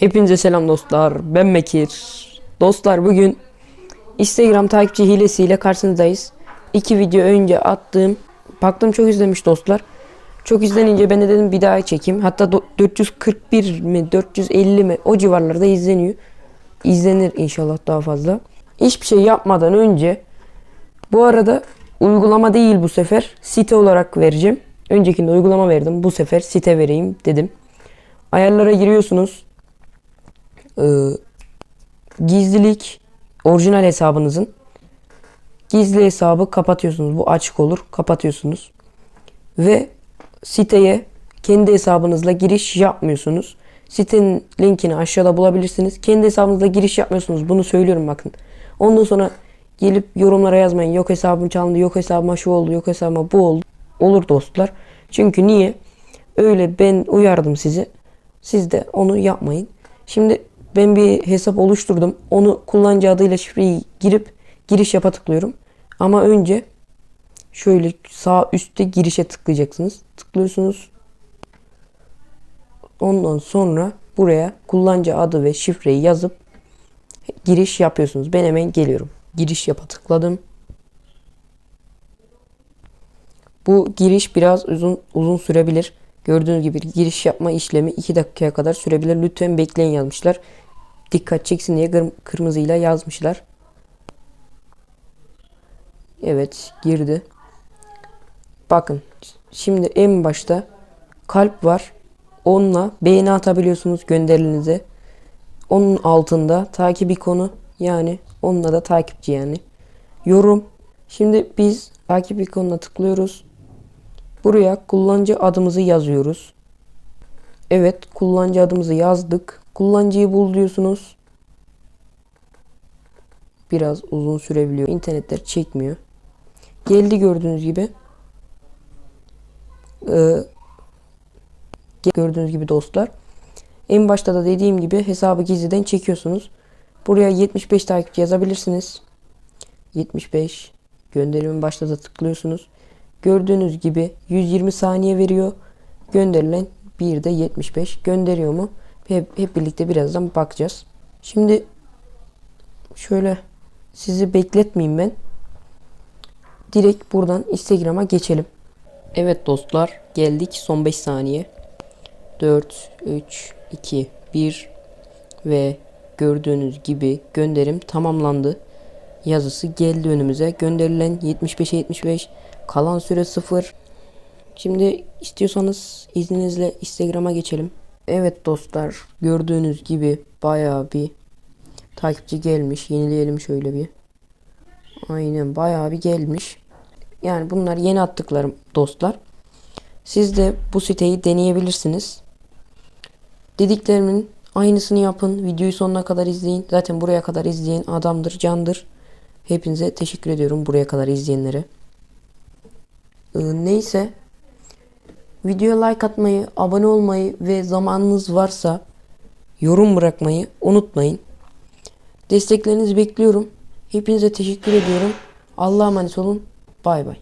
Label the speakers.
Speaker 1: Hepinize selam dostlar. Ben Mekir. Dostlar bugün Instagram takipçi hilesiyle karşınızdayız. İki video önce attığım baktım çok izlemiş dostlar. Çok izlenince ben de dedim bir daha çekeyim. Hatta do- 441 mi 450 mi o civarlarda izleniyor. İzlenir inşallah daha fazla. Hiçbir şey yapmadan önce bu arada uygulama değil bu sefer site olarak vereceğim. Öncekinde uygulama verdim. Bu sefer site vereyim dedim. Ayarlara giriyorsunuz. Ee, gizlilik orijinal hesabınızın gizli hesabı kapatıyorsunuz. Bu açık olur. Kapatıyorsunuz. Ve siteye kendi hesabınızla giriş yapmıyorsunuz. Sitenin linkini aşağıda bulabilirsiniz. Kendi hesabınızla giriş yapmıyorsunuz. Bunu söylüyorum bakın. Ondan sonra gelip yorumlara yazmayın. Yok hesabım çalındı, yok hesabıma şu oldu, yok hesabıma bu oldu. Olur dostlar. Çünkü niye? Öyle ben uyardım sizi. Siz de onu yapmayın. Şimdi ben bir hesap oluşturdum. Onu kullanıcı adıyla şifreyi girip giriş yapa tıklıyorum. Ama önce şöyle sağ üstte girişe tıklayacaksınız. Tıklıyorsunuz. Ondan sonra buraya kullanıcı adı ve şifreyi yazıp giriş yapıyorsunuz. Ben hemen geliyorum. Giriş yapa tıkladım. Bu giriş biraz uzun uzun sürebilir. Gördüğünüz gibi giriş yapma işlemi 2 dakikaya kadar sürebilir. Lütfen bekleyin yazmışlar. Dikkat çeksin diye kır- kırmızıyla yazmışlar. Evet girdi. Bakın şimdi en başta kalp var. Onunla beğeni atabiliyorsunuz gönderinize. Onun altında takip ikonu yani onunla da takipçi yani. Yorum. Şimdi biz takip ikonuna tıklıyoruz. Buraya kullanıcı adımızı yazıyoruz. Evet kullanıcı adımızı yazdık. Kullanıcıyı bul diyorsunuz. Biraz uzun sürebiliyor. İnternetler çekmiyor. Geldi gördüğünüz gibi. Ee, gördüğünüz gibi dostlar. En başta da dediğim gibi hesabı gizliden çekiyorsunuz. Buraya 75 takipçi yazabilirsiniz. 75 gönderimin başta da tıklıyorsunuz. Gördüğünüz gibi 120 saniye veriyor. Gönderilen bir de 75 gönderiyor mu? Hep, hep birlikte birazdan bakacağız. Şimdi şöyle sizi bekletmeyeyim ben. Direkt buradan Instagram'a geçelim. Evet dostlar geldik son 5 saniye. 4, 3, 2, 1 ve gördüğünüz gibi gönderim tamamlandı. Yazısı geldi önümüze. Gönderilen 75'e 75. Kalan süre 0. Şimdi istiyorsanız izninizle Instagram'a geçelim. Evet dostlar gördüğünüz gibi bayağı bir takipçi gelmiş. Yenileyelim şöyle bir. Aynen bayağı bir gelmiş. Yani bunlar yeni attıklarım dostlar. Siz de bu siteyi deneyebilirsiniz. Dediklerimin aynısını yapın. Videoyu sonuna kadar izleyin. Zaten buraya kadar izleyen adamdır, candır. Hepinize teşekkür ediyorum buraya kadar izleyenlere. Ee, neyse. Videoya like atmayı, abone olmayı ve zamanınız varsa yorum bırakmayı unutmayın. Desteklerinizi bekliyorum. Hepinize teşekkür ediyorum. Allah'a emanet olun. Bay bay.